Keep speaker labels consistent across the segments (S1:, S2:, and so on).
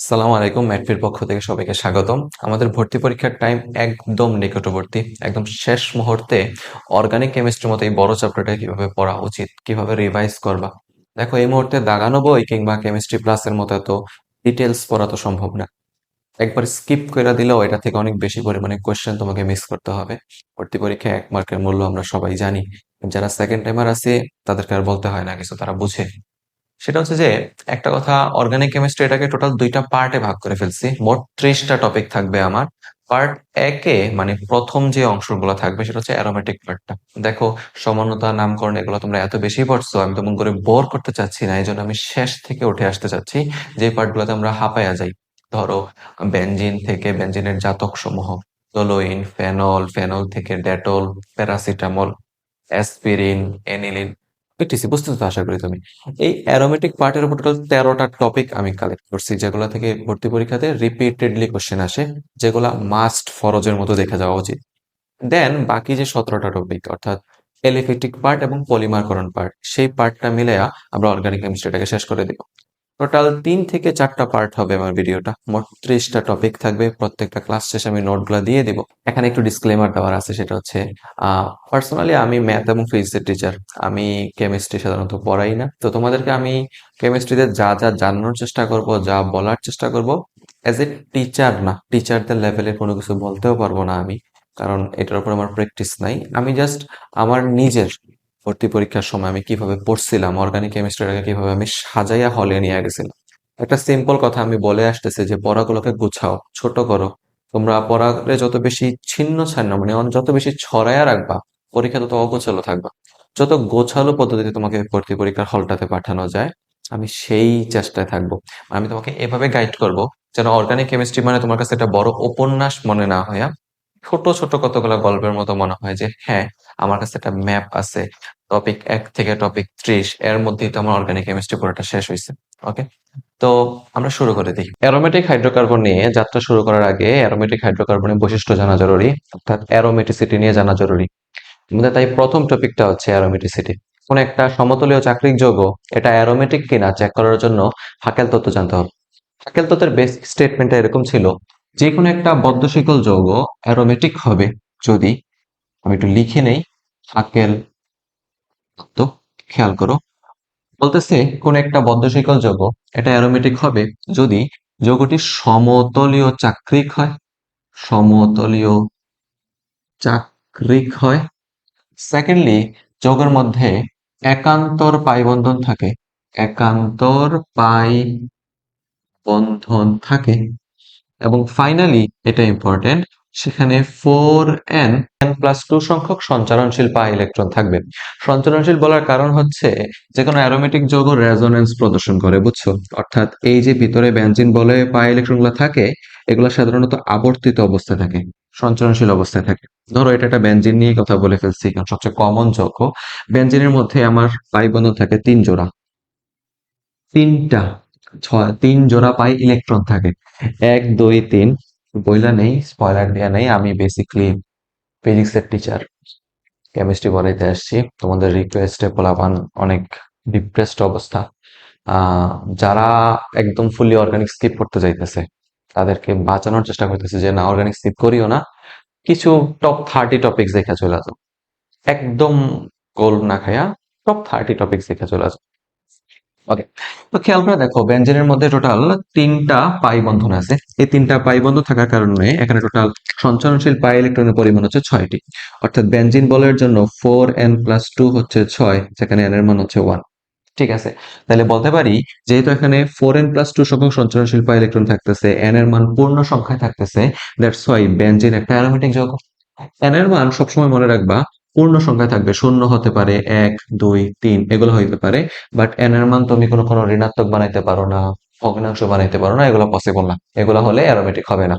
S1: সালাম আলাইকুম ম্যাটফির পক্ষ থেকে সবাইকে স্বাগতম। আমাদের ভর্তি পরীক্ষার টাইম একদম নিকটবর্তী, একদম শেষ মুহূর্তে অর্গানিক কেমিস্ট্রির মতো এই বড় চ্যাপ্টারটা কীভাবে পড়া উচিত, কীভাবে রিভাইজ করবা? দেখো, এই মুহূর্তে দাগানো বই কিংবা কেমিস্ট্রি প্লাসের মতো এত ডিটেলস পড়া তো সম্ভব না। একবার স্কিপ করে দিলেও এটা থেকে অনেক বেশি পরিমাণে কোয়েশ্চেন তোমাকে মিস করতে হবে। ভর্তি পরীক্ষায় এক মার্কের মূল্য আমরা সবাই জানি। যারা সেকেন্ড টাইমার আছে, তাদেরকে আর বলতে হয় না, কিছু তারা বুঝে। সেটা হচ্ছে যে, একটা কথা অর্গানিক কেমিস্ট্রি এটাকে টোটাল দুইটা পার্টে ভাগ করে ফেলছি। মোট ত্রিশটা টপিক থাকবে আমার। পার্ট একে মানে প্রথম যে অংশগুলো থাকবে, সেটা হচ্ছে অ্যারোমেটিক পার্টটা দেখো, সমানতা, নামকরণ, এগুলো তোমরা এত বেশি পড়ছো, আমি তেমন করে বোর করতে চাচ্ছি না এই জন্য আমি শেষ থেকে উঠে আসতে চাচ্ছি, যে পার্টগুলোতে আমরা হাঁপায়া যাই। ধরো বেনজিন থেকে বেনজিনের জাতক সমূহ। তোলোইন ফেনল ফেনল থেকে ডেটল প্যারাসিটামল অ্যাসপিরিন এনিলিন বুঝতেছি বুঝতেছো তো আশা করি তুমি। এই অ্যারোমেটিক পার্টের উপর টোটাল তেরোটা টপিক আমি কালেক্ট করছি, যেগুলো থেকে ভর্তি পরীক্ষাতে রিপিটেডলি কোশ্চেন আসে, যেগুলা মাস্ট ফরজের মতো দেখা যাওয়া উচিত। দেন বাকি যে সতেরোটা টপিক অর্থাৎ এলিফেটিক পার্ট এবং পলিমারকরণ পার্ট সেই পার্টটা মিলে আমরা অর্গানিক কেমিস্ট্রিটাকে শেষ করে দিব। টোটাল তিন থেকে চারটা পার্ট হবে আমার ভিডিওটা মোট ত্রিশটা টপিক থাকবে, প্রত্যেকটা ক্লাস শেষে আমি নোটগুলো দিয়ে দিব। এখানে একটু ডিসক্লেমার দেওয়ার আছে, সেটা হচ্ছে পার্সোনালি আমি ম্যাথ এবং ফিজিক্সের টিচার আমি কেমিস্ট্রি সাধারণত পড়াই না। তো তোমাদেরকে আমি কেমিস্ট্রিতে যা যা জানানোর চেষ্টা করব, যা বলার চেষ্টা করব অ্যাজ এ টিচার না টিচারদের লেভেলে কোনো কিছু বলতেও পারব না আমি। কারণ এটার উপর আমার প্র্যাকটিস নাই। আমি জাস্ট আমার নিজের ভর্তি পরীক্ষার সময় আমি কীভাবে পড়ছিলাম অর্গানিক কেমিস্ট্রিটাকে কীভাবে আমি সাজাইয়া হলে নিয়ে গেছিলাম। একটা সিম্পল কথা আমি বলে আসতেছি যে, পড়াগুলোকে গুছাও, ছোট করো। তোমরা পড়ারে যত বেশি ছিন্ন ছান্ন মানে যত বেশি ছড়াইয়া রাখবা, পরীক্ষা তত অগোছালো থাকবা। যত গোছালো পদ্ধতিতে তোমাকে ভর্তি পরীক্ষার হলটাতে পাঠানো যায়, আমি সেই চেষ্টায় থাকব। আমি তোমাকে এভাবে গাইড করব যেন অর্গানিক কেমিস্ট্রি মানে তোমার কাছে একটা বড় উপন্যাস মনে না হয়? ছোট ছোট কতগুলো গল্পের মতো মনে হয় যে হ্যাঁ আমার কাছে একটা ম্যাপ আছে টপিক এক থেকে টপিক ত্রিশ, এর মধ্যেই তো আমার অর্গানিক কেমিস্ট্রি পুরোটা শেষ হয়েছে ওকে তো আমরা শুরু করে দিই। অ্যারোমেটিক হাইড্রোকার্বন নিয়ে যাত্রা শুরু করার আগে অ্যারোমেটিক হাইড্রোকার্বনের বৈশিষ্ট্য জানা জরুরি, অর্থাৎ অ্যারোমেটিসিটি নিয়ে জানা জরুরি। তাই প্রথম টপিকটা হচ্ছে অ্যারোমেটিসিটি কোন একটা সমতলীয় চাকরিক যৌগ, এটা অ্যারোমেটিক কিনা চেক করার জন্য হাকেল তত্ত্ব জানতে হবে। হাকেল তত্ত্বের বেসিক স্টেটমেন্টটা এরকম ছিল যে কোনো একটা বদ্ধশিকল যৌগ অ্যারোমেটিক হবে যদি আমি একটু লিখে নেই হাকেল তো খেয়াল করো। বলতেছে কোন একটা বদ্ধ বদ্ধশিকল যৌগ এটা অ্যারোমেটিক হবে যদি যৌগটি সমতলীয় চাকরিক হয়। সমতলীয় চাকরিক হয়। সেকেন্ডলি যৌগের মধ্যে একান্তর পাই বন্ধন থাকে। একান্তর পাই বন্ধন থাকে। এবং ফাইনালি এটা ইম্পর্টেন্ট সেখানে four n n plus two সংখ্যক সঞ্চারণশীল পা ইলেকট্রন থাকবে। সঞ্চারণশীল বলার কারণ হচ্ছে যে কোনো অ্যারোমেটিক যৌগ রেজোনেন্স প্রদর্শন করে, বুঝছ? অর্থাৎ এই যে ভিতরে বেঞ্জিন বলে পা ইলেকট্রনগুলো থাকে, এগুলো সাধারণত আবর্তিত অবস্থায় থাকে, সঞ্চারণশীল অবস্থায় থাকে। ধরো এটা একটা বেঞ্জিন নিয়ে কথা বলে ফেলছি, কারণ সবচেয়ে কমন যৌগ। বেঞ্জিনের মধ্যে আমার পাই বন্ধন থাকে তিন জোড়া। তিনটা তিন জোড়া পাই ইলেকট্রন থাকে। এক, দুই, তিন, বইলা নেই স্পয়লার দেয়া নেই, আমি বেসিকলি ফিজিক্সের টিচার কেমিস্ট্রি পড়াইতে আসছি। তোমাদের রিকোয়েস্টে পোলাপান অনেক ডিপ্রেসড অবস্থা। যারা একদম ফুলি অর্গানিক স্কিপ করতে যাইতেছে, তাদেরকে বাঁচানোর চেষ্টা করতেছে যে, না অর্গানিক স্কিপ করিও না। কিছু টপ থার্টি টপিক্স দেখে চলে আসো। একদম গোল না খায়া টপ থার্টি টপিক্স দেখে চলে আসো। ওকে তো খেয়াল করে দেখো বেঞ্জিনের মধ্যে টোটাল তিনটা পাই বন্ধন আছে। এই তিনটা পাই বন্ধন থাকার কারণে এখানে টোটাল সঞ্চারণশীল পাই ইলেকট্রনের পরিমাণ হচ্ছে ছয়টি। অর্থাৎ বেঞ্জিন বলের জন্য ফোর এন প্লাস টু হচ্ছে ছয়, যেখানে এন এর মান হচ্ছে ওয়ান ঠিক আছে? তাহলে বলতে পারি, যেহেতু এখানে ফোর এন প্লাস টু সংখ্যক সঞ্চারণশীল পাই ইলেকট্রন থাকতেছে এন এর মান পূর্ণ সংখ্যায় থাকতেছে দ্যাটস ওয়াই বেঞ্জিন একটা অ্যারোমেটিক যৌগ। এন এর মান সবসময় মনে রাখবা পূর্ণ সংখ্যা থাকবে, শূন্য হতে পারে এক, দুই, তিন, এগুলো হইতে পারে। বাট এন এর মান তুমি কোনো কোনো ঋণাত্মক বানাইতে পারো না ভগ্নাংশ বানাইতে পারো না, এগুলো পসিবল না। এগুলো হলে অ্যারোমেটিক হবে না।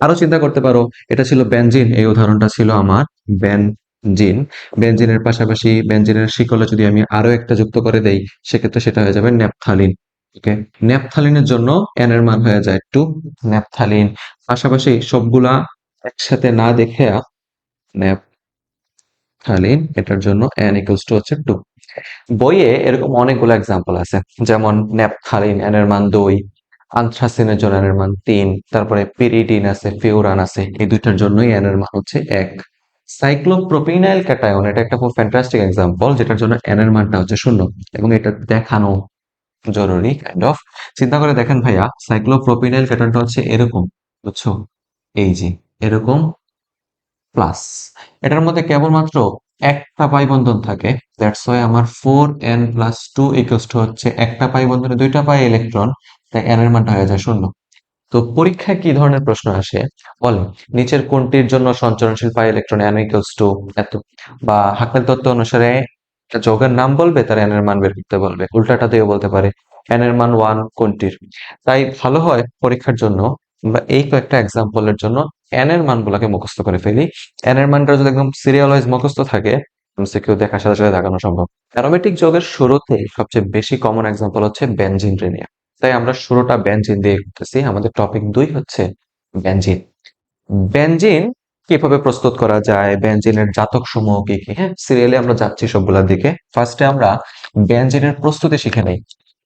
S1: আরও চিন্তা করতে পারো, এটা ছিল বেনজিন এই উদাহরণটা ছিল আমার বেনজিন বেনজিনের পাশাপাশি বেনজিনের শিকলে যদি আমি আরও একটা যুক্ত করে দেই, সেক্ষেত্রে সেটা হয়ে যাবে ন্যাপথালিন ওকে ন্যাপথালিনের জন্য এন এর মান হয়ে যায় টু ন্যাপথালিন পাশাপাশি সবগুলা একসাথে না দেখে ন্যাপ থালিন, এটার জন্য এন ইকুয়ালস টু হচ্ছে টু বইয়ে এরকম অনেকগুলো এক্সাম্পল আছে, যেমন ন্যাপথালিন n এর মান দুই আনথ্রাসিনের জন্য এন এর মান তিন, তারপরে পিরিডিন আছে, ফিউরান আছে, এই দুইটার জন্যই এন এর মান হচ্ছে এক। সাইক্লোপ্রোপিনাইল ক্যাটায়ন, এটা একটা খুব ফ্যান্টাস্টিক এক্সাম্পল যেটার জন্য এন এর মানটা হচ্ছে শূন্য, এবং এটা দেখানো জরুরি কাইন্ড অফ চিন্তা করে দেখেন ভাইয়া, সাইক্লোপ্রোপিনাইল ক্যাটায়নটা হচ্ছে এরকম, বুঝছ? এই যে, এরকম প্লাস এটার মধ্যে কেবলমাত্র একটা পাই বন্ধন থাকে। দ্যাটস ওয়াই আমার four n plus two equals to হচ্ছে একটা পাই বন্ধনে দুইটা পাই ইলেকট্রন তাই এন এর মানটা হয়ে যায় শূন্য। তো পরীক্ষায় কি ধরনের প্রশ্ন আসে? বলেন, নিচের কোনটির জন্য সঞ্চরণশীল pi electron n equals to এত? বা হাকমেল তত্ত্ব অনুসারে যৌগের নাম বলবে, তার এন এর মান বের করতে বলবে। উল্টাটা দিয়েও বলতে পারে এন এর মান ওয়ান কোনটির? তাই ভালো হয় পরীক্ষার জন্য আমরা এই কয়েকটা এক্সাম্পলের জন্য এন এর মানগুলোকে মুখস্থ করে ফেলি। এন এর মানটা যদি একদম সিরিয়াল ওয়াইজ মুখস্থ থাকে কেউ দেখার সাথে সাথে দেখানো সম্ভব। অ্যারোমেটিক যোগের শুরুতে সবচেয়ে বেশি কমন এক্সাম্পল হচ্ছে বেনজিন রেনিয়া তাই আমরা শুরুটা বেনজিন দিয়ে করতেছি। আমাদের টপিক দুই হচ্ছে বেনজিন বেনজিন কীভাবে প্রস্তুত করা যায়? বেনজিনের জাতক সমূহ কি কি? হ্যাঁ সিরিয়ালে আমরা যাচ্ছি সবগুলোর দিকে। ফার্স্টে আমরা বেনজিনের প্রস্তুতি শিখে নেই।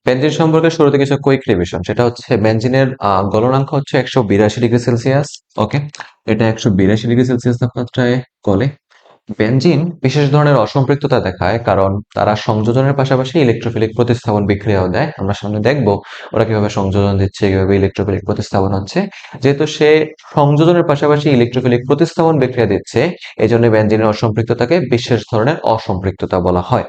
S1: বেনজিন সম্পর্কে শুরুতে কিছু কুইক রিভিশন সেটা হচ্ছে বেঞ্জিনের গলনাঙ্ক হচ্ছে একশো বিরাশি ডিগ্রি সেলসিয়াস ওকে এটা একশো বিরাশি ডিগ্রি সেলসিয়াস তাপমাত্রায় গলে। বেনজিন বিশেষ ধরনের অসম্পৃক্ততা দেখায় কারণ তারা সংযোজনের পাশাপাশি ইলেকট্রোফিলিক প্রতিস্থাপন বিক্রিয়াও দেয়। আমরা সামনে দেখব ওরা কীভাবে সংযোজন দিচ্ছে, কীভাবে ইলেকট্রোফিলিক প্রতিস্থাপন হচ্ছে। যেহেতু সে সংযোজনের পাশাপাশি ইলেকট্রোফিলিক প্রতিস্থাপন বিক্রিয়া দিচ্ছে এই জন্য বেনজিনের অসম্পৃক্ততাকে বিশেষ ধরনের অসম্পৃক্ততা বলা হয়।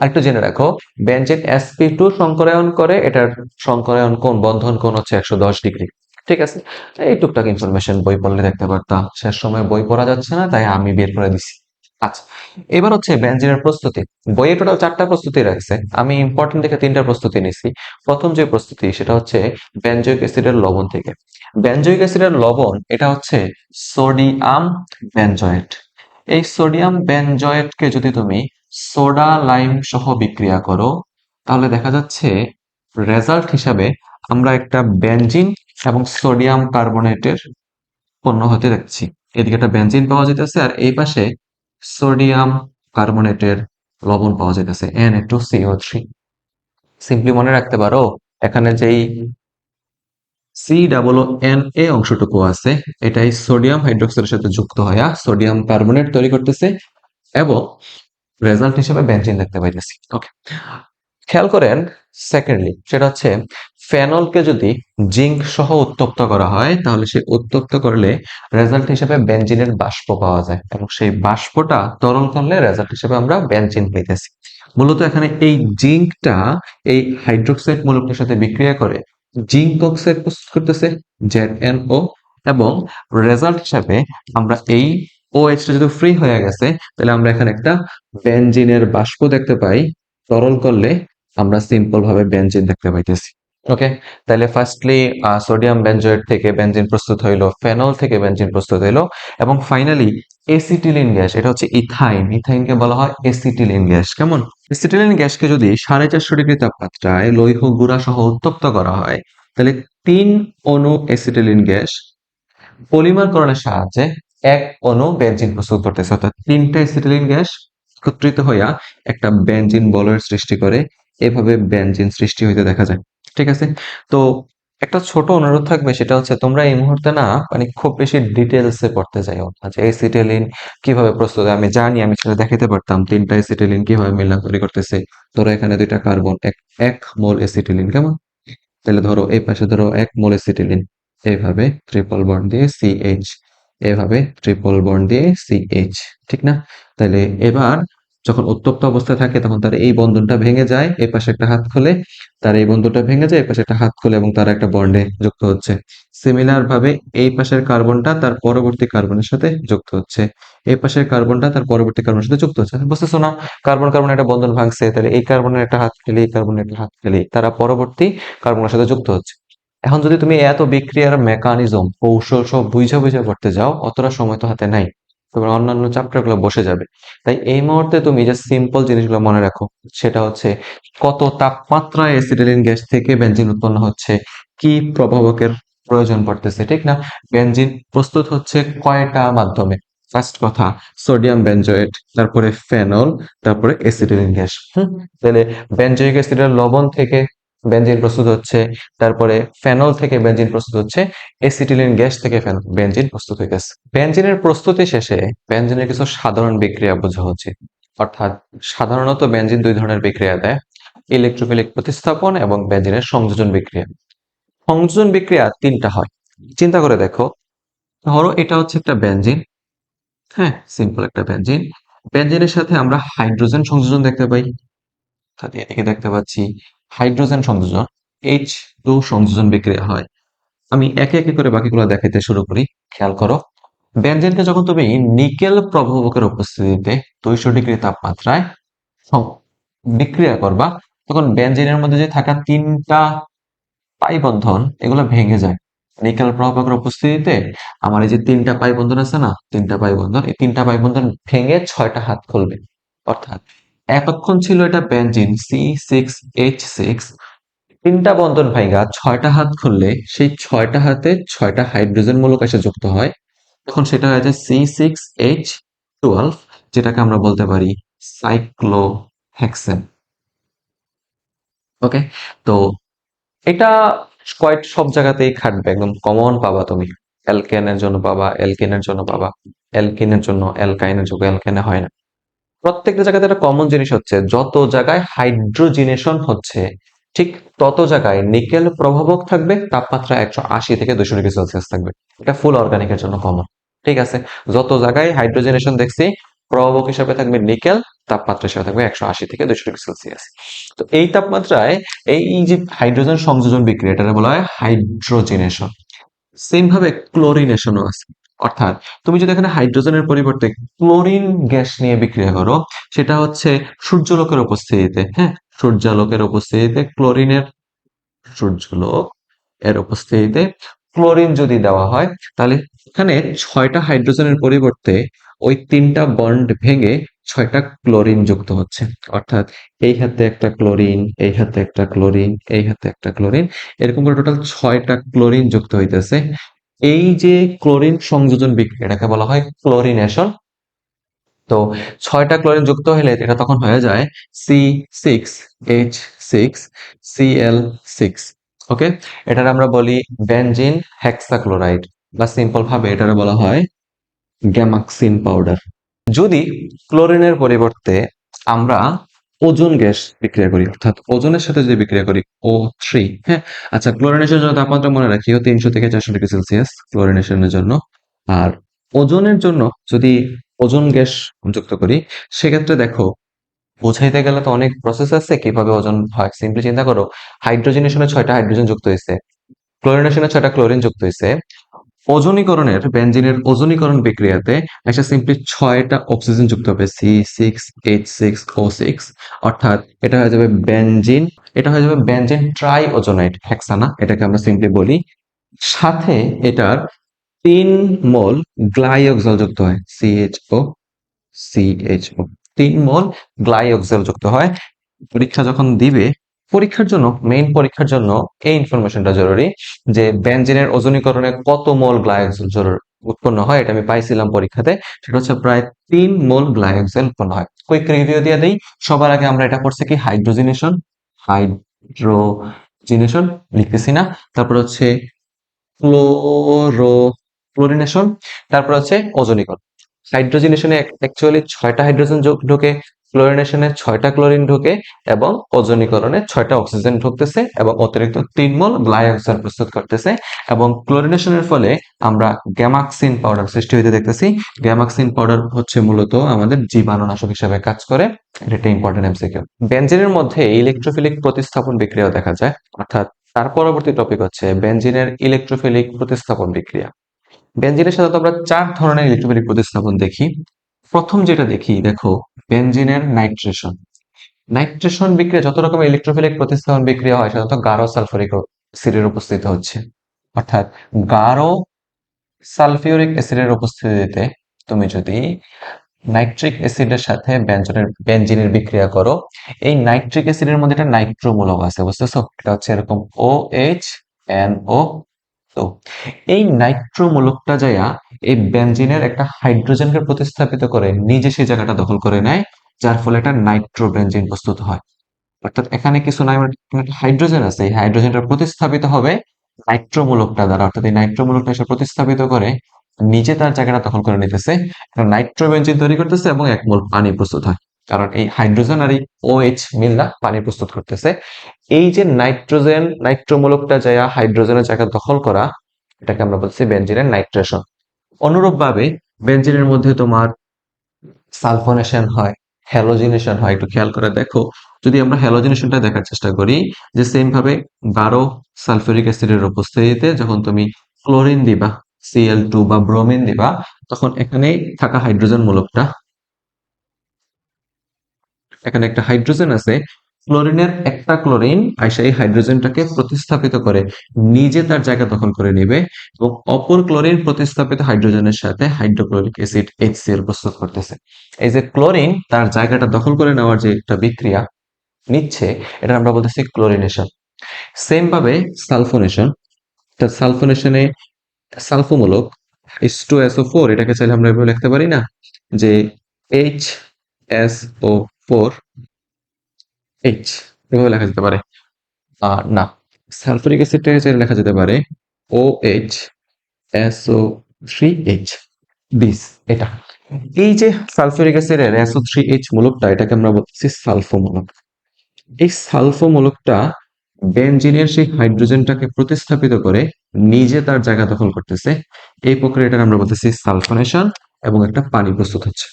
S1: আরেকটু জেনে রাখো, বেনজিন এসপি টু সংকরায়ন করে, এটার সংকরায়ন কোণ, বন্ধন কোণ হচ্ছে একশো দশ ডিগ্রি। ঠিক আছে? এই টুকটাক ইনফরমেশন বই পড়লে দেখতে পারতাম। শেষ সময় বই পড়া যাচ্ছে না, তাই আমি বের করে দিছি। আচ্ছা এবার হচ্ছে বেনজিনের প্রস্তুতি। বইয়ে টোটাল চারটা প্রস্তুতি রাখছে আমি ইম্পর্টেন্ট দেখে তিনটা প্রস্তুতি নিছি। প্রথম যে প্রস্তুতি, সেটা হচ্ছে বেনজয়িক অ্যাসিডের লবণ থেকে। বেনজয়িক অ্যাসিডের লবণ, এটা হচ্ছে সোডিয়াম বেনজয়েট এই সোডিয়াম বেনজয়েটকে যদি তুমি সোডা, লাইম সহ বিক্রিয়া করো, তাহলে দেখা যাচ্ছে রেজাল্ট হিসাবে আমরা একটা বেনজিন এবং সোডিয়াম কার্বনেটের পণ্য হতে দেখছি। এদিকে একটা বেনজিন পাওয়া যেতেছে, আর এই পাশে সোডিয়াম কার্বনেটের লবণ পাওয়া যেতেছে n two CO three simply মনে রাখতে পারো, এখানে যেই সি ডাবল এন এ অংশটুকু আছে, এটাই সোডিয়াম হাইড্রোক্সাইডের সাথে যুক্ত হয়ে সোডিয়াম কার্বনেট তৈরি করতেছে এবং রেজাল্ট হিসেবে বেনজিন দেখতে পাইতেছি। ওকে খেয়াল করেন সেকেন্ডলি সেটা হচ্ছে ফেনলকে যদি জিঙ্ক সহ উত্তপ্ত করা হয়, তাহলে সেই উত্তপ্ত করলে রেজাল্ট হিসেবে বেনজিনের বাষ্প পাওয়া যায় এবং সেই বাষ্পটা তরল করলে রেজাল্ট হিসেবে আমরা বেনজিন পেতেছি। মূলত এখানে এই জিঙ্কটা এই হাইড্রোক্সাইড মূলকের সাথে বিক্রিয়া করে জিঙ্ক অক্সাইড প্রস্তুত করতেছে জেড এন ও এবং রেজাল্ট হিসাবে আমরা এই ও এইচটা যদি ফ্রি হয়ে গেছে, তাহলে আমরা এখানে একটা বেনজিনের বাষ্প দেখতে পাই। তরল করলে আমরা সিম্পল ভাবে বেনজিন দেখতে পাইতেছি। ওকে তাহলে ফার্স্টলি সোডিয়াম বেনজয়েট থেকে বেনজিন প্রস্তুত হইল ফেনল থেকে বেনজিন প্রস্তুত হইল, এবং ফাইনালি এসিটিলিন গ্যাস এটা হচ্ছে ইথাইন ইথাইনকে বলা হয় এসিটিলিন গ্যাস কেমন? এসিটিলিন গ্যাসকে যদি সাড়ে চারশো ডিগ্রি তাপমাত্রায় লৌহ গুঁড়া সহ উত্তপ্ত করা হয়, তাহলে তিন অণু এসিটিলিন গ্যাস পলিমারকরণের সাহায্যে এক অণু বেনজিন প্রস্তুত করতেছে। অর্থাৎ তিনটা এসিটিলিন গ্যাস একত্রিত হইয়া একটা বেনজিন বলয়ের সৃষ্টি করে, এভাবে বেনজিন সৃষ্টি হইতে দেখা যায়। ঠিক আছে? তো একটা ছোট অনুরোধ থাকবে সেটা হচ্ছে তোমরা এই মুহূর্তে না মানে খুব বেশি ডিটেলসে পড়তে যাইও না। যে এসিটিলিন কীভাবে প্রস্তুত? আমি জানি আমি সেটা দেখাতে পারতাম। তিনটা এসিটিলিন কীভাবে মিলন তৈরি করতেছে? ধরো এখানে দুইটা কার্বন এক এক মোল এসিটিলিন কেমন? তাহলে ধরো এই পাশে ধরো এক মোল এসিটিলিন এইভাবে ট্রিপল বন্ড দিয়ে সিএইচ এভাবে ট্রিপল বন্ড দিয়ে সিএইচ ঠিক না? তাহলে এবার যখন উত্তপ্ত অবস্থায় থাকে, তখন তার এই বন্ধনটা ভেঙে যায় এই পাশে একটা হাত খোলে, তার এই বন্ধনটা ভেঙে যায় এই পাশে একটা হাত খোলে এবং তারা একটা বন্ডে যুক্ত হচ্ছে। সিমিলার ভাবে এই পাশের কার্বনটা তার পরবর্তী কার্বনের সাথে যুক্ত হচ্ছে। এই পাশের কার্বনটা তার পরবর্তী কার্বনের সাথে যুক্ত হচ্ছে। বুঝতেছো না? কার্বন কার্বন একটা বন্ধন ভাঙছে, তাহলে এই কার্বনের একটা হাত খেলে, এই কার্বনের একটা হাত খেলে, তারা পরবর্তী কার্বনের সাথে যুক্ত হচ্ছে। এখন যদি তুমি এত বিক্রিয়ার মেকানিজম কৌশল সব বুঝে বুঝে করতে যাও, অতটা সময় তো হাতে নাই। তোমার অন্যান্য চ্যাপ্টারগুলো বসে যাবে। তাই এই মুহূর্তে তুমি যে সিম্পল জিনিসগুলো মনে রাখো, সেটা হচ্ছে কত তাপমাত্রায় অ্যাসিটিলিন গ্যাস থেকে বেনজিন উৎপন্ন হচ্ছে, কি প্রভাবকের প্রয়োজন পড়তেছে, ঠিক না? বেনজিন প্রস্তুত হচ্ছে কয়টা মাধ্যমে? ফার্স্ট কথা সোডিয়াম বেনজয়েট তারপরে ফেনল তারপরে অ্যাসিটিলিন গ্যাস তাহলে বেনজয়িক অ্যাসিডের লবণ থেকে বেনজিন প্রস্তুত হচ্ছে, তারপরে ফেনল থেকে বেনজিন প্রস্তুত হচ্ছে, এসিটিলিন গ্যাস থেকে বেনজিন প্রস্তুত হইতেছে বেনজিনের প্রস্তুতি শেষে বেনজিনের কিছু সাধারণ বিক্রিয়া বোঝা উচিত অর্থাৎ সাধারণত বেনজিন দুই ধরনের বিক্রিয়া দেয়, ইলেকট্রোফিলিক প্রতিস্থাপন এবং বেনজিনের সংযোজন বিক্রিয়া। সংযোজন বিক্রিয়া তিনটা হয়। চিন্তা করে দেখো, ধরো এটা হচ্ছে একটা বেনজিন হ্যাঁ সিম্পল একটা বেনজিন। বেনজিনের সাথে আমরা হাইড্রোজেন সংযোজন দেখতে পাই। এদিকে দেখতে পাচ্ছি হাইড্রোজেন সংযোজন এইচ টু সংযোজন বিক্রিয়া হয়। আমি একে একে করে বাকিগুলো দেখাইতে শুরু করি। খেয়াল করো বেনজিনকে যখন তুমি নিকেল প্রভাবকের উপস্থিতিতে দুইশো ডিগ্রি তাপমাত্রায় বিক্রিয়া করবা, তখন বেনজিনের মধ্যে যে থাকা তিনটা পাই বন্ধন এগুলো ভেঙে যায়। নিকেল প্রভাবকের উপস্থিতিতে আমার এই যে তিনটা পাই বন্ধন আছে না, তিনটা পাই বন্ধন এই তিনটা পাই বন্ধন ভেঙে ছয়টা হাত খুলবে। অর্থাৎ এতক্ষণ ছিল এটা benzene C six H six তিনটা বন্ধন ভাইগা, ছয়টা হাত খুললে সেই ছয়টা হাতে ছয়টা হাইড্রোজেন মূলক এসে যুক্ত হয়। তখন সেটা হয়ে যায় সি সিক্স এইচ টুয়েলভ যেটাকে আমরা বলতে পারি সাইক্লোহেক্সেন ওকে তো এটা কয়েক সব জায়গাতেই খাটবে, একদম কমন পাবা তুমি। অ্যালকেনের জন্য পাবা অ্যালকেনের জন্য পাবা অ্যালকিনের জন্য অ্যালকাইনের যোগ অ্যালকেনে হয় না। প্রত্যেকটা জায়গাতে একটা কমন জিনিস হচ্ছে, যত জায়গায় হাইড্রোজিনেশন হচ্ছে, ঠিক তত জায়গায় নিকেল প্রভাবক থাকবে, তাপমাত্রা একশো আশি থেকে দুশো ডিগ্রি সেলসিয়াস থাকবে। এটা ফুল অর্গানিকের জন্য কমন ঠিক আছে? যত জায়গায় হাইড্রোজেনেশন দেখছি, প্রভাবক হিসাবে থাকবে নিকেল তাপমাত্রা হিসাবে থাকবে একশো আশি থেকে দুশো ডিগ্রি সেলসিয়াস। তো এই তাপমাত্রায় এই যে হাইড্রোজেন সংযোজন বিক্রিয়া এটা বলা হয় হাইড্রোজেনেশন সেম ভাবে ক্লোরিনেশনও আছে। অর্থাৎ তুমি যদি এখানে হাইড্রোজেনের পরিবর্তে ক্লোরিন গ্যাস নিয়ে বিক্রিয়া করো, সেটা হচ্ছে সূর্যালোকের উপস্থিতিতে হ্যাঁ? সূর্যালোকের উপস্থিতিতে, ক্লোরিনের সূর্যালোক এর উপস্থিতিতে ক্লোরিন যদি দেওয়া হয়, তাহলে এখানে ছয়টা হাইড্রোজেনের পরিবর্তে ওই তিনটা বন্ড ভেঙে ছয়টা ক্লোরিন যুক্ত হচ্ছে। অর্থাৎ এই হাতে একটা ক্লোরিন, এই হাতে একটা ক্লোরিন, এই হাতে একটা ক্লোরিন, এরকম করে টোটাল ছয়টা ক্লোরিন যুক্ত হইতেছে। এই যে ক্লোরিন সংযোজন বিক্রিয়া, এটাকে বলা হয় ক্লোরিনেশন। তো ছয়টা ক্লোরিন যুক্ত হলে এটা তখন হয়ে যায় C six H six Cl six okay এটার আমরা বলি বেনজিন হেক্সাক্লোরাইড বা সিম্পল ভাবে এটার বলা হয় গ্যামাক্সিন পাউডার যদি ক্লোরিনের পরিবর্তে আমরা ওজোন গ্যাস বিক্রিয়া করি, অর্থাৎ ওজনের সাথে যদি বিক্রিয়া করি ও থ্রি হ্যাঁ? আচ্ছা ক্লোরিনেশনের জন্য তাপমাত্রা মনে রাখিও তিনশো থেকে চারশো ডিগ্রি সেলসিয়াস ক্লোরিনেশনের জন্য। আর ওজনের জন্য যদি ওজোন গ্যাস যুক্ত করি, সেক্ষেত্রে দেখো, বোঝাইতে গেলে তো অনেক প্রসেস আছে, কীভাবে ওজন হয় সিম্পলি চিন্তা করো হাইড্রোজেনেশনে ছয়টা হাইড্রোজেন যুক্ত হয়েছে ক্লোরিনেশনে ছয়টা ক্লোরিন যুক্ত হয়েছে ওজনীকরণের, বেনজিনের ওজনীকরণ বিক্রিয়াতে একটা সিম্পলি ছয়টা অক্সিজেন যুক্ত হবে C six H six O six অর্থাৎ এটা হয়ে যাবে বেনজিন, এটা হয়ে যাবে বেনজিন ট্রাই ওজোনাইট হেক্সানা, এটাকে আমরা সিম্পলি বলি। সাথে এটার তিন মোল গ্লাইঅক্সাল যুক্ত হয় সিএইচও সিএইচও তিন মোল গ্লাইঅক্সাল যুক্ত হয়। পরীক্ষা যখন দিবে পরীক্ষার জন্য মেইন পরীক্ষার জন্য এই ইনফরমেশনটা জরুরি যে বেনজিনের ওজনীকরণে কত মোল গ্লাইঅক্সাল জরুরি, উৎপন্ন হয়, এটা আমি পাইছিলাম পরীক্ষাতে, সেটা হচ্ছে প্রায় তিন মোল গ্লাইঅক্সাল উৎপন্ন হয়। কুইক রিভিউ দিয়ে দেই, সবার আগে আমরা এটা করছি কি? হাইড্রোজিনেশন হাইড্রোজিনেশন লিখতেছি না। তারপর হচ্ছে ক্লোরো ক্লোরিনেশন তারপর হচ্ছে ওজনীকরণ। হাইড্রোজিনেশনে অ্যাকচুয়ালি ছয়টা হাইড্রোজেন ঢোকে ক্লোরিনেশনে ছয়টা ক্লোরিন ঢোকে এবং ওজনীকরণে ছয়টা অক্সিজেন ঢুকতেছে এবং অতিরিক্ত তিন মোল গ্লাইঅক্সাইড প্রস্তুত করতেছে এবং ক্লোরিনেশনের ফলে আমরা গ্যামাক্সিন পাউডার সৃষ্টি হইতে দেখতেছি। গ্যামাক্সিন পাউডার হচ্ছে মূলত আমাদের জীবাণুনাশক হিসেবে কাজ করে। এটা একটা ইম্পর্টেন্ট এমসিকিউ বেনজিনের মধ্যে ইলেকট্রোফিলিক প্রতিস্থাপন বিক্রিয়াও দেখা যায়। অর্থাৎ তার পরবর্তী টপিক হচ্ছে বেঞ্জিনের ইলেকট্রোফিলিক প্রতিস্থাপন বিক্রিয়া। বেনজিনের সাথে আমরা চার ধরনের ইলেকট্রোফিলিক প্রতিস্থাপন দেখি। প্রথম যেটা দেখি, দেখো, বেনজিনের নাইট্রেশন। নাইট্রেশন বিক্রিয়া, যত রকমের ইলেকট্রোফিলিক প্রতিস্থাপন বিক্রিয়া হয় সাধারণত গাঢ় সালফারিক অ্যাসিডের উপস্থিতি হচ্ছে। অর্থাৎ গাঢ় সালফিউরিক অ্যাসিডের উপস্থিতিতে তুমি যদি নাইট্রিক অ্যাসিডের সাথে ব্যঞ্জনের বেনজিনের বিক্রিয়া করো, এই নাইট্রিক অ্যাসিডের মধ্যে একটা নাইট্রোমূলক আছে, বুঝতেছো? এটা হচ্ছে এরকম ও এইচ এন ও তো এই নাইট্রোমূলকটা যাইয়া এই বেনজিনের একটা হাইড্রোজেনকে প্রতিস্থাপিত করে নিজে সেই জায়গাটা দখল করে নেয়, যার ফলে একটা নাইট্রোবেনজিন প্রস্তুত হয়। অর্থাৎ এখানে কিছু নাই হাইড্রোজেন আছে, এই হাইড্রোজেনটা প্রতিস্থাপিত হবে নাইট্রোমূলকটা দ্বারা। অর্থাৎ এই নাইট্রোমূলকটা এসে প্রতিস্থাপিত করে নিজে তার জায়গাটা দখল করে নিতেছে। নাইট্রোবেঞ্জিন তৈরি করতেছে এবং এক মোল পানি প্রস্তুত হয়। কারণ এই হাইড্রোজেন আর এই ওএইচ মিললা পানি প্রস্তুত করতেছে। এই যে নাইট্রোজেন, নাইট্রোমূলকটা যায় হাইড্রোজেনের জায়গা দখল করা, এটাকে আমরা বলছি বেঞ্জিনের নাইট্রেশন। অনুরূপভাবে বেঞ্জিনের মধ্যে তোমার সালফোনেশন হয়, হ্যালোজিনেশন হয়, একটু খেয়াল করে দেখো। যদি আমরা হ্যালোজিনেশনটা দেখার চেষ্টা করি, যে সেম ভাবে বারো সালফিউরিক অ্যাসিডের উপস্থিতিতে যখন তুমি ক্লোরিন দিবা সিএল টু বা ব্রোমিন দিবা, তখন এখানে থাকা হাইড্রোজেন মূলকটা এখানে একটা হাইড্রোজেন আছে, ক্লোরিনের একটা ক্লোরিন আইসা এই হাইড্রোজেনটাকে প্রতিস্থাপিত করে, নিজে তার জায়গা দখল করে নেবে এবং অপর ক্লোরিন প্রতিস্থাপিত হাইড্রোজেনের সাথে হাইড্রোক্লোরিক অ্যাসিড এইচসিএল প্রস্তুত করতেছে। এই যে ক্লোরিন তার জায়গাটা দখল করে নেওয়ার যে একটা বিক্রিয়া নিচ্ছে এটা আমরা বলতেছি ক্লোরিনেশন। সেম ভাবে সালফোনেশন সালফোনেশনে সালফোমূলক এইচ টু এসও ফোর এটাকে চাইলে আমরা এভাবে লিখতে পারি না, যে H S O four H এভাবে লেখা যেতে পারে। আর না সালফুরিক অ্যাসিডটাকে চাইলে লেখা যেতে পারে O H S O three H this এটা। এই যে সালফুরিক অ্যাসিডের এসও থ্রি এইচ মূলকটা, এটাকে আমরা বলছি সালফো মূলক এই সালফো মূলকটা বেনজিনের সেই হাইড্রোজেনটাকে প্রতিস্থাপিত করে নিজে তার জায়গা দখল করতেছে। এই প্রক্রিয়াটাকে আমরা বলতেছি সালফোনেশন এবং একটা পানি প্রস্তুত হচ্ছে।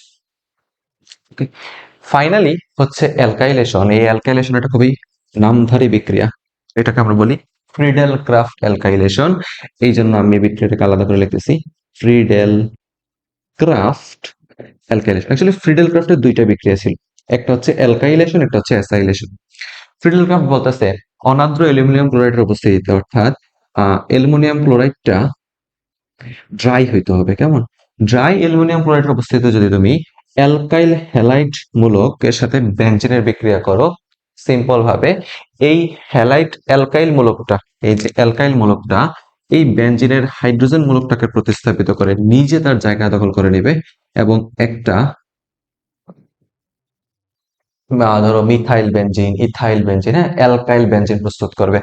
S1: ফাইনালি হচ্ছে অ্যালকাইলেশন এই অ্যালকাইলেশন এটা খুবই নামধারী বিক্রিয়া। এটাকে আমরা বলি ফ্রিডেল ক্রাফট অ্যালকাইলেশন এই জন্য আমি বিক্রিয়াটাকে আলাদা করে লিখতেছি Friedel Crafts alkylation actually Friedel ক্রাফটের দুইটা বিক্রিয়া ছিল। একটা হচ্ছে অ্যালকাইলেশন একটা হচ্ছে অ্যাসাইলেশন ফ্রিডেল ক্রাফট বলতেছে অনাদ্র অ্যালুমিনিয়াম ক্লোরাইডের উপস্থিতিতে অর্থাৎ অ্যালুমিনিয়াম ক্লোরাইডটা ড্রাই হইতে হবে। কেমন? ড্রাই অ্যালুমিনিয়াম ক্লোরাইডের উপস্থিতিতে যদি তুমি অ্যালকাইল হ্যালাইট মূলক এর সাথে বেঞ্জিনের বিক্রিয়া করো। সিম্পল ভাবে এই হ্যালাইট অ্যালকাইল মূলকটা, এই যে অ্যালকাইল মূলকটা, এই বেঞ্জিনের হাইড্রোজেন মূলকটাকে প্রতিস্থাপিত করে নিজে তার জায়গা দখল করে নেবে এবং একটা ধরো মিথাইল বেঞ্জিন ইথাইল বেঞ্জিন হ্যাঁ অ্যালকাইল বেঞ্জিন প্রস্তুত করবে।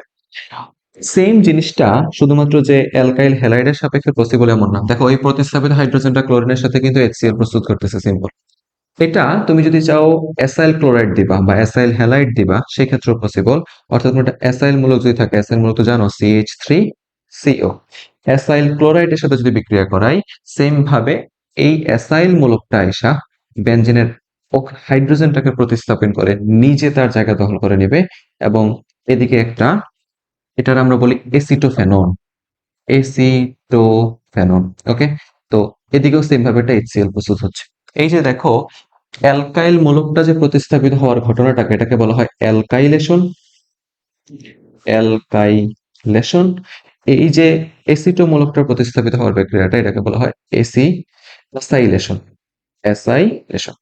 S1: সেম জিনিসটা শুধুমাত্র যে অ্যালকাইল হ্যালাইডের সাপেক্ষে পসিবল এমন না। দেখো ওই প্রতিস্থাপিত হাইড্রোজেনটা ক্লোরিনের সাথে কিন্তু এইচসিএল প্রস্তুত করতেছে সিম্পল এটা তুমি যদি চাও অ্যাসাইল ক্লোরাইড দিবা বা অ্যাসাইল হ্যালাইড দিবা, সেক্ষেত্রেও পসিবল অর্থাৎ তোমার অ্যাসাইল মূলক যদি থাকে অ্যাসাইল মূলক তো জানো C H three C O acyl ক্লোরাইডের সাথে যদি বিক্রিয়া করাই সেম ভাবে এই অ্যাসাইল মূলকটা এসা বেঞ্জিনের হাইড্রোজেনটাকে প্রতিস্থাপন করে, নিজে তার জায়গা দখল করে নেবে এবং এদিকে একটা এটার আমরা বলি এসিটোফেনন এসিটোফেনন ওকে তো এদিকেও সেম ভাবে একটা এইচসিএল প্রস্তুত হচ্ছে। এই যে দেখো অ্যালকাইল মূলকটা যে প্রতিস্থাপিত হওয়ার ঘটনাটাকে এটাকে বলা হয় অ্যালকাইলেশন অ্যালকাইলেশন এই যে এসিটো মূলকটা প্রতিস্থাপিত হওয়ার প্রক্রিয়াটা এটাকে বলা হয় এসি সাইলেশন এসাইলেশন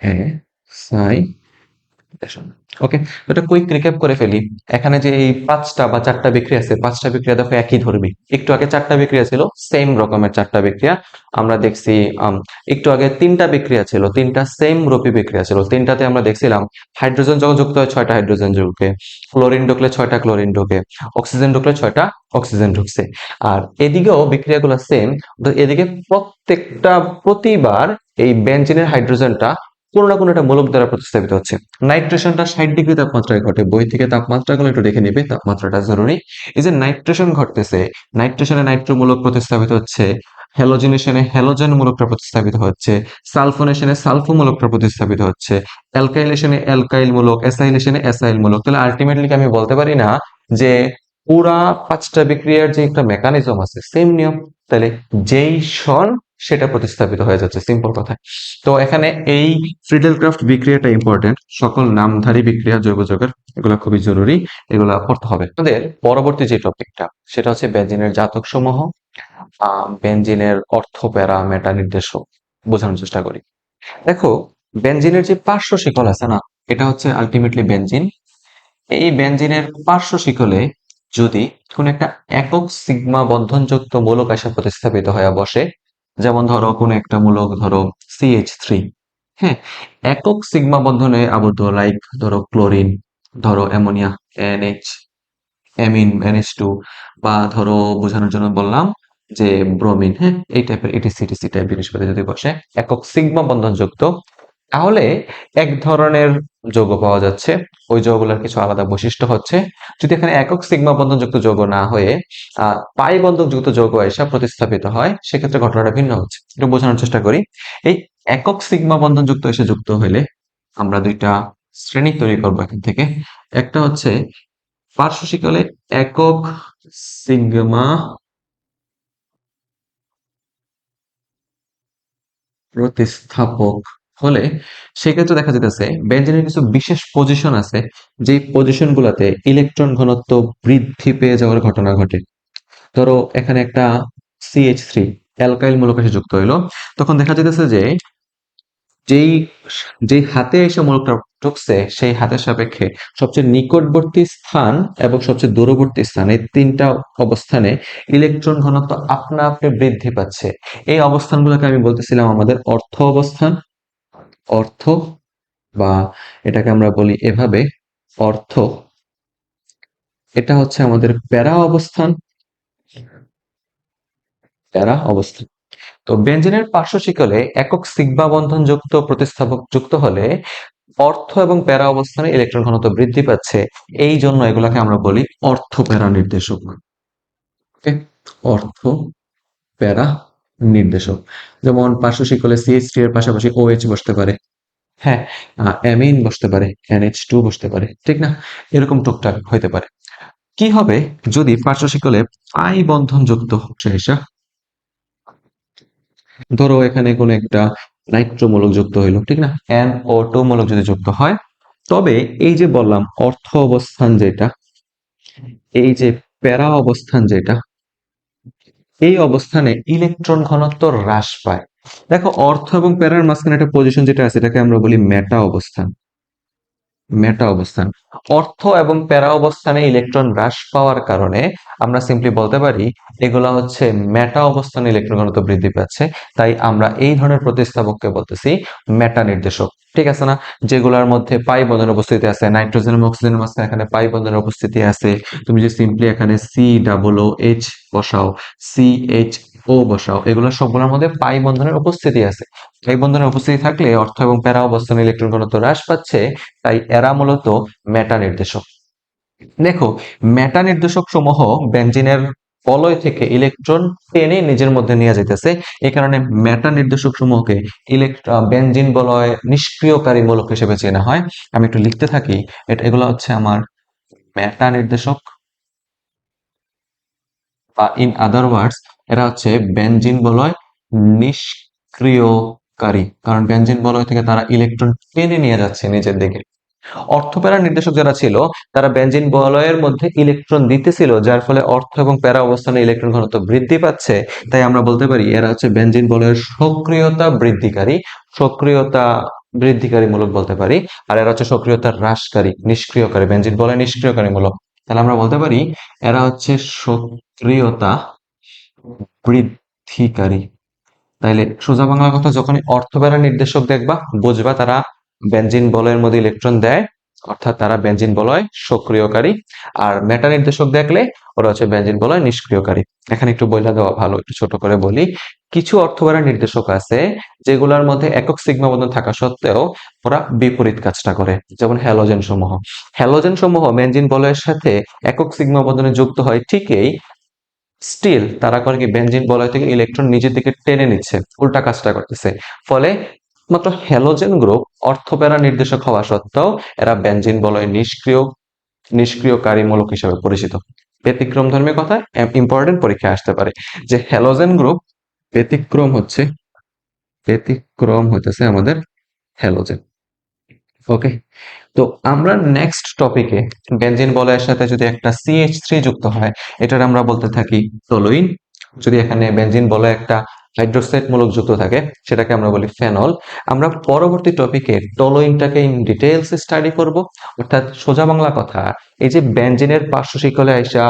S1: হ্যাঁ সাই ওকে এটা কুইক রিক্যাপ করে ফেলি। এখানে যে এই পাঁচটা বা চারটা বিক্রিয়া আছে, পাঁচটা বিক্রিয়া দেখো একই ধরবি একটু আগে চারটা বিক্রিয়া ছিল সেম রকমের চারটা বিক্রিয়া। আমরা দেখছি একটু আগে তিনটা বিক্রিয়া ছিল, তিনটা সেম রূপী বিক্রিয়া ছিল। তিনটাতে আমরা দেখছিলাম হাইড্রোজেন যখন যুক্ত হয়, ছয়টা হাইড্রোজেন ঢুকে। ক্লোরিন ঢুকলে ছয়টা ক্লোরিন ঢুকে। অক্সিজেন ঢুকলে ছয়টা অক্সিজেন ঢুকছে। আর এদিকেও বিক্রিয়াগুলো সেম এদিকে প্রত্যেকটা প্রতিবার এই বেঞ্জিনের হাইড্রোজেনটা কোনো না কোনো একটা মূলক দ্বারা প্রতিস্থাপিত হচ্ছে। নাইট্রেশনটা ষাট ডিগ্রি তাপমাত্রায় ঘটে। বই থেকে তাপমাত্রাগুলো একটু দেখে নিবে, তাপমাত্রাটা জরুরি। এই যে নাইট্রেশন ঘটতেছে, নাইট্রেশনে নাইট্রোমূলক প্রতিস্থাপিত হচ্ছে, হ্যালোজিনেশনে হ্যালোজেন মূলকটা প্রতিস্থাপিত হচ্ছে, সালফোনেশনে সালফো মূলকটা প্রতিস্থাপিত হচ্ছে, অ্যালকাইলেশনে অ্যালকাইল মূলক অ্যাসাইলেশনে অ্যাসাইল মূলক তাহলে আলটিমেটলি আমি বলতে পারি না যে পুরা পাঁচটা বিক্রিয়ার যে একটা মেকানিজম আছে, সেম নিয়ম। তাহলে যেই সন সেটা প্রতিস্থাপিত হয়ে যাচ্ছে সিম্পল কথা। তো এখানে এই ফ্রিডেল ক্রাফট বিক্রিয়াটা ইম্পর্টেন্ট সকল নামধারী বিক্রিয়া জৈব যৌগের, এগুলো খুবই জরুরি, এগুলো পড়তে হবে। আমাদের পরবর্তী যে টপিকটা সেটা হচ্ছে বেঞ্জিনের জাতক সমূহ বেঞ্জিনের অর্থ প্যারা মেটা নির্দেশক, বোঝানোর চেষ্টা করি। দেখো বেঞ্জিনের যে পার্শ্ব শিকল আছে না, এটা হচ্ছে আলটিমেটলি বেঞ্জিন এই বেঞ্জিনের পার্শ্ব শিকলে যদি কোন একটা একক সিগমা বন্ধনযুক্ত মূলক আসা প্রতিস্থাপিত হয়ে বসে যেমন ধরো কোনো একটা মূলক ধরো সিএইচ থ্রি হ্যাঁ একক সিগমা বন্ধনে আবদ্ধ লাইক ধরো ক্লোরিন ধরো ammonia NH amine NH two বা ধরো বোঝানোর জন্য বললাম যে ব্রোমিন হ্যাঁ এই টাইপের এটিসি টিসি টাইপ জিনিসপত্র যদি বসে, একক সিগমা বন্ধন যুক্ত তাহলে এক ধরনের যৌগ পাওয়া যাচ্ছে। ওই যৌগগুলোর কিছু আলাদা বৈশিষ্ট্য হচ্ছে, যদি এখানে একক সিগমা বন্ধনযুক্ত যৌগ না হয়ে পাই বন্ধনযুক্ত যৌগ এসে প্রতিস্থাপিত হয়, সেক্ষেত্রে ঘটনাটা ভিন্ন হচ্ছে। একটু বোঝানোর চেষ্টা করি। এই একক সিগমা বন্ধনযুক্ত এসে যুক্ত হলে আমরা দুইটা শ্রেণি তৈরি করব এখান থেকে। একটা হচ্ছে পার্শ্বশিকলে একক সিগমা প্রতিস্থাপক হলে সেক্ষেত্রে দেখা যেতেছে বেঞ্জিনের কিছু বিশেষ পজিশন আছে যে পজিশন গুলাতে ইলেকট্রন ঘনত্ব বৃদ্ধি পেয়ে যাওয়ার ঘটনা ঘটে। ধরো, এখানে একটা সিএইচ থ্রি অ্যালকাইল মূলক এসে যুক্ত হইল। তখন দেখা যেতেছে যে, যেই যেই হাতে এসে মূলকটা ঢুকছে, সেই হাতের সাপেক্ষে সবচেয়ে নিকটবর্তী স্থান এবং সবচেয়ে দূরবর্তী স্থান, এই তিনটা অবস্থানে ইলেকট্রন ঘনত্ব আপনা আপনি বৃদ্ধি পাচ্ছে। এই অবস্থানগুলোকে আমি বলতেছিলাম আমাদের অর্থ অবস্থান। অর্থ বা এটাকে আমরা বলি এভাবে অর্থ। এটা হচ্ছে আমাদের প্যারা অবস্থান। প্যারা অবস্থান। তো বেঞ্জিনের পার্শ্বশিকলে একক সিগমা বন্ধন যুক্ত প্রতিস্থাপক যুক্ত হলে অর্থ এবং প্যারা অবস্থানে ইলেকট্রন ঘনত্ব বৃদ্ধি পাচ্ছে। এই জন্য এগুলাকে আমরা বলি অর্থ প্যারা নির্দেশক। ওকে অর্থ প্যারা নির্দেশক। যেমন পার্শ্বশিকলে সিএইচ থ্রি এর পাশাপাশি OH বসতে পারে। হ্যাঁ অ্যামিন বসতে পারে NH টু বসতে পারে, ঠিক না? এরকম টুকটাক হইতে পারে। কি হবে যদি পার্শ্ব শিকলে আই বন্ধন যুক্ত এসা ধরো এখানে কোনো একটা নাইট্রোমূলক যুক্ত হইল, ঠিক না? এন ও টু মূলক যদি যুক্ত হয়, তবে এই যে বললাম অর্থ অবস্থান যেটা, এই যে প্যারা অবস্থান যেটা এই অবস্থানে ইলেকট্রন ঘনত্ব হ্রাস পায়। দেখো অর্থ এবং প্যারার মাঝখানে একটা পজিশন যেটা আছে, এটাকে আমরা বলি মেটা অবস্থান। মেটা অবস্থান। অর্থ এবং প্যারা অবস্থানে ইলেকট্রন হ্রাস পাওয়ার কারণে আমরা সিম্পলি বলতে পারি, এগুলা হচ্ছে মেটা অবস্থানে ইলেকট্রন ঘনত্ব বৃদ্ধি পাচ্ছে। তাই আমরা এই ধরনের প্রতিস্থাপককে বলতেছি মেটা নির্দেশক। ঠিক আছে না? যেগুলোর মধ্যে পাই বন্ধনের উপস্থিতি আছে, নাইট্রোজেন এবং অক্সিজেনের মাঝখানে এখানে পাই বন্ধনের উপস্থিতি আছে। তুমি যে সিম্পলি এখানে সি ডাবল ও এইচ বসাও সি এইচ ও বসাও, এগুলো সবগুলোর মধ্যে পাই বন্ধনের উপস্থিতি আছে। পাই বন্ধনের উপস্থিতি থাকলে অর্থ এবং প্যারা অবস্থানে ইলেকট্রন ঘনত্ব হ্রাস পাচ্ছে, তাই এরা মূলত মেটা নির্দেশক। দেখো, মেটা নির্দেশক সমূহ বেঞ্জিনের বলয় থেকে ইলেকট্রন টেনে নিজের মধ্যে নিয়ে যাইতেছে। এই কারণে মেটা নির্দেশক সমূহকে বেঞ্জিন বলয় নিষ্ক্রিয়কারী মূলক হিসেবে চেনা হয়। আমি একটু লিখতে থাকি, এটা, এগুলো হচ্ছে আমার মেটা নির্দেশক বা ইন আদার ওয়ার্ডস এরা হচ্ছে বেঞ্জিন বলয় নিষ্ক্রিয়কারী। কারণ বেঞ্জিন বলয় থেকে তারা ইলেকট্রন টেনে নিয়ে যাচ্ছে নিজের দিকে। অর্থপ্যারা নির্দেশক যারা ছিল, তারা বেঞ্জিন বলয়ের মধ্যে ইলেকট্রন দিতেছিল, যার ফলে অর্থ এবং প্যারা অবস্থানে ইলেকট্রন ঘনত্ব বৃদ্ধি পাচ্ছে। তাই আমরা বলতে পারি, এরা হচ্ছে বেঞ্জিন বলয়ের সক্রিয়তা বৃদ্ধিকারী। সক্রিয়তা বৃদ্ধিকারী মূলক বলতে পারি, আর এরা হচ্ছে সক্রিয়তা হ্রাসকারী, নিষ্ক্রিয়কারী বেঞ্জিন বলয় নিষ্ক্রিয়কারী মূলক। তাহলে আমরা বলতে পারি, এরা হচ্ছে সক্রিয়তা বৃদ্ধিকারী তাইলে সোজা বাংলা কথা, যখনই অর্থবেলা নির্দেশক দেখবা, বুঝবা তারা বেঞ্জিন বলয়ের মধ্যে ইলেকট্রন দেয়, অর্থাৎ তারা বেঞ্জিন বলয় সক্রিয়কারী। আর মেটা নির্দেশক দেখলে, ওরা হচ্ছে বেঞ্জিন বলয় নিষ্ক্রিয়কারী। এখানে একটু বইলা দেওয়া ভালো, একটু ছোট করে বলি। কিছু অর্থবেলা নির্দেশক আছে, যেগুলোর মধ্যে একক সিগমা বন্ধন থাকা সত্ত্বেও ওরা বিপরীত কাজটা করে, যেমন হ্যালোজেন সমূহ। হ্যালোজেন সমূহ বেঞ্জিন বলয়ের সাথে একক সিগমা বন্ধনে যুক্ত হয় ঠিকই স্টিল তারা করে কি বেঞ্জিন বলয় থেকে ইলেকট্রন নিজের দিকে টেনে নিচ্ছে, উল্টা কাজটা করতেছে। ফলে মাত্র হ্যালোজেন গ্রুপ অর্থপ্যারা নির্দেশক হওয়া সত্ত্বেও এরা বেঞ্জিন বলয় নিষ্ক্রিয়, নিষ্ক্রিয়কারী মূলক হিসেবে পরিচিত। ব্যতিক্রম ধর্মী কথা ইম্পর্টেন্ট পরীক্ষায় আসতে পারে যে হ্যালোজেন গ্রুপ ব্যতিক্রম হচ্ছে, ব্যতিক্রম হইতেছে আমাদের হ্যালোজেন ওকে তো আমরা নেক্সট টপিকে বেঞ্জিন বলয়ের সাথে যদি একটা সিএইচ থ্রি যুক্ত হয়, এটার আমরা বলতে থাকি টলোইন যদি এখানে বেঞ্জিন বলে একটা হাইড্রোক্সাইড মূলক যুক্ত থাকে, সেটাকে আমরা বলি ফেনল আমরা পরবর্তী টপিকে টলোইনটাকে ইন ডিটেলস স্টাডি করব। অর্থাৎ সোজা বাংলা কথা, এই যে বেঞ্জিনের পার্শ্ব শিকলে আইসা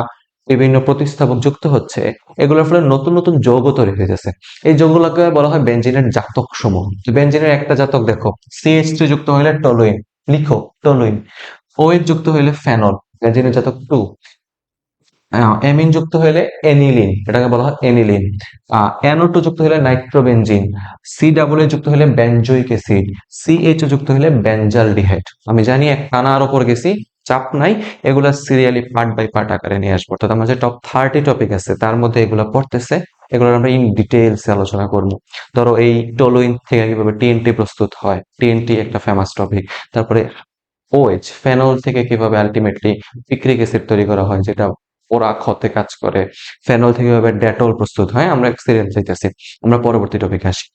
S1: বিভিন্ন প্রতিস্থাপক যুক্ত হচ্ছে, এগুলোর ফলে নতুন নতুন যৌগ তৈরি হয়ে যাচ্ছে এই যৌগগুলোকে বলা হয় বেঞ্জিনের জাতক সমূহ বেঞ্জিনের একটা জাতক দেখো সিএইচ থ্রি যুক্ত হইলে টলুইন, লিখো, টলুইন। ওএইচ যুক্ত হলে ফেনল বেঞ্জিনের জাতক টু এমিন যুক্ত হলে এনিলিন এটাকে বলা হয় এনিলিন এনও টু যুক্ত হলে নাইট্রোবেনজিন সি ডাবল যুক্ত হলে বেনজোইক অ্যাসিড সিএইচ যুক্ত হলে বেনজালডিহাইড। আমি জানি এক টানার ওপর গেছি চাপ নাই, এগুলা সিরিয়ালি পার্ট বাই পার্ট আকারে নিয়ে আসব। অর্থাৎ আমার যে টপ থার্টি টপিক আছে, তার মধ্যে এগুলো পড়তেছে এগুলো আমরা ইন ডিটেলস আলোচনা করব। ধরো এই টলোইন থেকে কীভাবে টিএনটি প্রস্তুত হয় টিএনটি একটা ফেমাস টপিক তারপরে ওএইচ ফেনল থেকে কীভাবে আলটিমেটলি পিক্রিক অ্যাসিড তৈরি করা হয়, যেটা ওরা ক্ষতে কাজ করে। ফেনল থেকে কীভাবে ডেটল প্রস্তুত হয়, আমরা সিরিয়াল চাইতেছি। আমরা পরবর্তী টপিকে আসি।